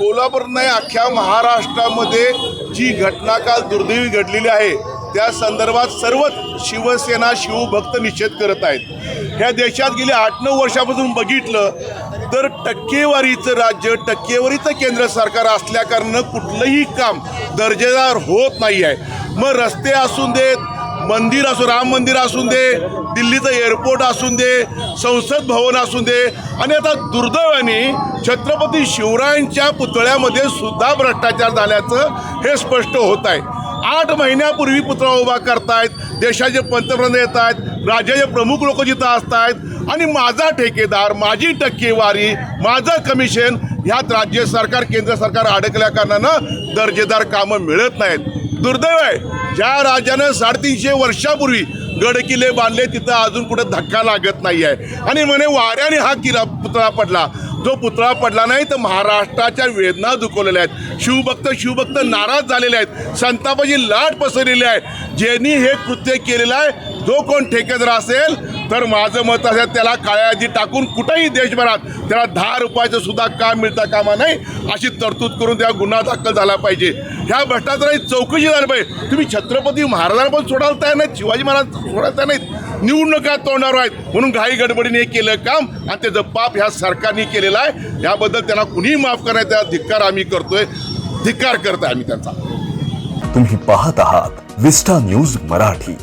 कोल्हापूर नाही अख्ख्या महाराष्ट्रामध्ये जी घटना काल दुर्दैवी घडलेली आहे त्या संदर्भात सर्वच शिवसेना शिवभक्त निषेध करत आहेत. ह्या देशात गेल्या आठ नऊ वर्षापासून बघितलं तर टक्केवारीचं राज्य टक्केवारीचं केंद्र सरकार असल्याकारणं कुठलंही काम दर्जेदार होत नाही आहे मग रस्ते असून देत मंदिर असो राम मंदिर असून दे दिल्लीचं एअरपोर्ट असून दे संसद भवन असून दे. आणि आता दुर्दैवाने छत्रपती शिवरायांच्या पुतळ्यामध्ये सुद्धा भ्रष्टाचार झाल्याचं हे स्पष्ट होत आहे. आठ महिन्यापूर्वी पुतळा उभा करतायत देशाचे पंतप्रधान येत आहेत राज्याचे प्रमुख लोक जिथं असतायत आणि माझा ठेकेदार माझी टक्केवारी माझं कमिशन ह्यात राज्य सरकार केंद्र सरकार अडकल्या कारणानं दर्जेदार कामं मिळत नाहीत. दुर्दैव आहे. ज्या राजानं साडेतीनशे वर्षापूर्वी गड किल्ले बांधले तिथं अजून कुठं धक्का लागत नाही आहे आणि म्हणे वाऱ्याने हा किल्ला पुतळा पडला. जो पुतळा पडला नाही तर महाराष्ट्राच्या वेदना दुखवलेल्या आहेत. शिवभक्त शिवभक्त नाराज झालेले आहेत. संतापाची लाट पसरलेली आहे. ज्यांनी हे कृत्य केलेलं आहे जो कोण ठेकेदार असेल तर माझं मत असेल त्याला काळ्या यादी टाकून कुठेही देशभरात त्याला दहा रुपयाचं सुद्धा काम मिळता कामा नाही अशी तरतूद करून त्या गुन्हा दाखल झाला पाहिजे. ह्या भ्रष्टाचाराची चौकशी झाली पाहिजे. तुम्ही छत्रपती महाराजांना पण सोडायला तयार नाहीत शिवाजी महाराज सोडायला तयार नाहीत. निवडणुका तोंडावर आहेत. म्हणून घाई गडबडीने केलं काम आणि त्याचं पाप ह्या सरकारने केलेलं आहे. याबद्दल त्यांना कुणीही माफ करण्याचा धिक्कार आम्ही करतोय. धिक्कार करतोय आम्ही त्यांचा. तुम्ही पाहत आहात विस्टा न्यूज मराठी.